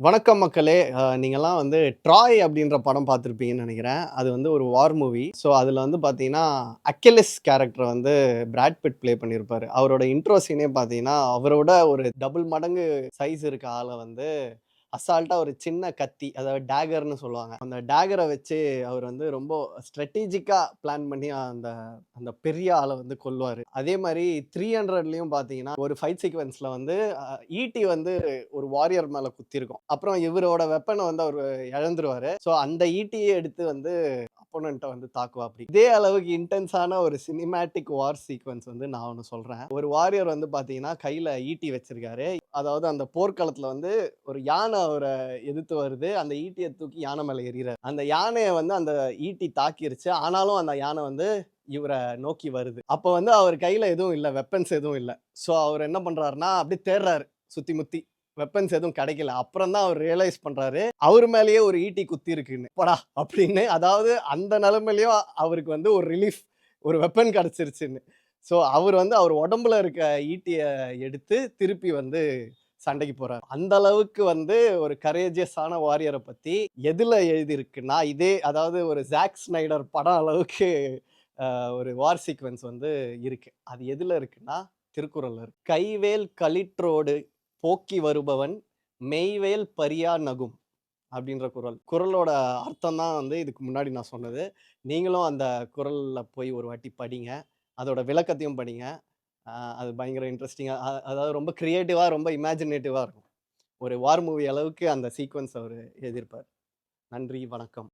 வணக்கம் மக்களே. நீங்கள்லாம் வந்து ட்ராய் அப்படின்ற படம் பார்த்துருப்பீங்கன்னு நினைக்கிறேன். அது வந்து ஒரு வார் மூவி ஸோ அதில் வந்து பார்த்தீங்கன்னா அக்கெலிஸ் கேரக்டர் வந்து பிராட்பிட் ப்ளே பண்ணியிருப்பார். அவரோட இன்ட்ரோ சீனே பார்த்தீங்கன்னா அவரோட ஒரு டபுள் மடங்கு சைஸ் இருக்க ஆளை வந்து அசால்ட்டாக ஒரு சின்ன கத்தி அதாவது டேகர்னு சொல்லுவாங்க. அந்த டேகரை வச்சு அவர் வந்து ரொம்ப ஸ்ட்ராட்டஜிக்காக பிளான் பண்ணி அந்த அந்த பெரிய ஆளை வந்து கொல்லுவார். அதே மாதிரி த்ரீ ஹண்ட்ரட்லேயும் பார்த்தீங்கன்னா ஒரு ஃபைட் சீக்வன்ஸில் வந்து ஈட்டி வந்து ஒரு வாரியர் மேலே குத்திருக்கும். அப்புறம் இவரோட வெப்பனை வந்து அவர் இழந்துருவார். ஸோ அந்த e ஈட்டியை எடுத்து வந்து அப்போனண்ட்டை வந்து தாக்குவா அப்படி. இதே அளவுக்கு இன்டென்ஸான ஒரு சினிமேட்டிக் வார் சீக்வன்ஸ் வந்து நான் ஒன்று சொல்கிறேன் ஒரு வாரியர் வந்து பார்த்தீங்கன்னா கையில் ஈட்டி வச்சிருக்காரு. அதாவது அந்த போர்க்களத்தில் வந்து ஒரு யானை அவரை எதிர்த்து வருது. அந்த ஈட்டியை தூக்கி யானை மேலே எறிகிறார். அந்த யானையை வந்து அந்த ஈட்டி தாக்கிருச்சு. ஆனாலும் அந்த யானை வந்து இவரை நோக்கி வருது. அப்போ வந்து அவர் கையில் எதுவும் இல்லை. வெப்பன்ஸ் எதுவும் இல்லை. ஸோ அவர் என்ன பண்ணுறாருன்னா அப்படியே தேடுறாரு சுற்றி முத்தி. வெப்பன்ஸ் எதுவும் கிடைக்கல. அப்புறம் தான் அவர் ரியலைஸ் பண்ணுறாரு அவர் மேலேயே ஒரு ஈட்டி குத்தி இருக்குன்னு. படா அப்படின்னு. அதாவது அந்த நிலமையிலையும் அவருக்கு வந்து ஒரு ரிலீஃப் ஒரு வெப்பன் கிடச்சிருச்சுன்னு. ஸோ அவர் வந்து அவர் உடம்புல இருக்க ஈட்டியை எடுத்து திருப்பி வந்து சண்டைக்கு போறாரு. அந்த அளவுக்கு வந்து ஒரு கரேஜியஸான வாரியரை பத்தி எதுல எழுதியிருக்குன்னா இதே அதாவது ஒரு ஜாக் ஸ்னைடர் படம் அளவுக்கு ஒரு வார் சீக்வன்ஸ் வந்து இருக்கு. அது எதுல இருக்குன்னா திருக்குறள் இருக்கு. கைவேல் களிற்றோடு போக்கி வருபவன் மெய்வேல் பரியா நகும் அப்படின்ற குறள் குறளோட அர்த்தம் தான் வந்து இதுக்கு முன்னாடி நான் சொன்னது. நீங்களும் அந்த குரலில் போய் ஒரு வாட்டி படிங்க. அதோட விளக்கத்தையும் படிங்க. அது பயங்கர இன்ட்ரெஸ்டிங்காக அதாவது ரொம்ப க்ரியேட்டிவாக ரொம்ப இமேஜினேட்டிவாக இருக்கும். ஒரு வார் மூவி அளவுக்கு அந்த சீக்வன்ஸ் அவர் எழுதியிருப்பார் நன்றி வணக்கம்.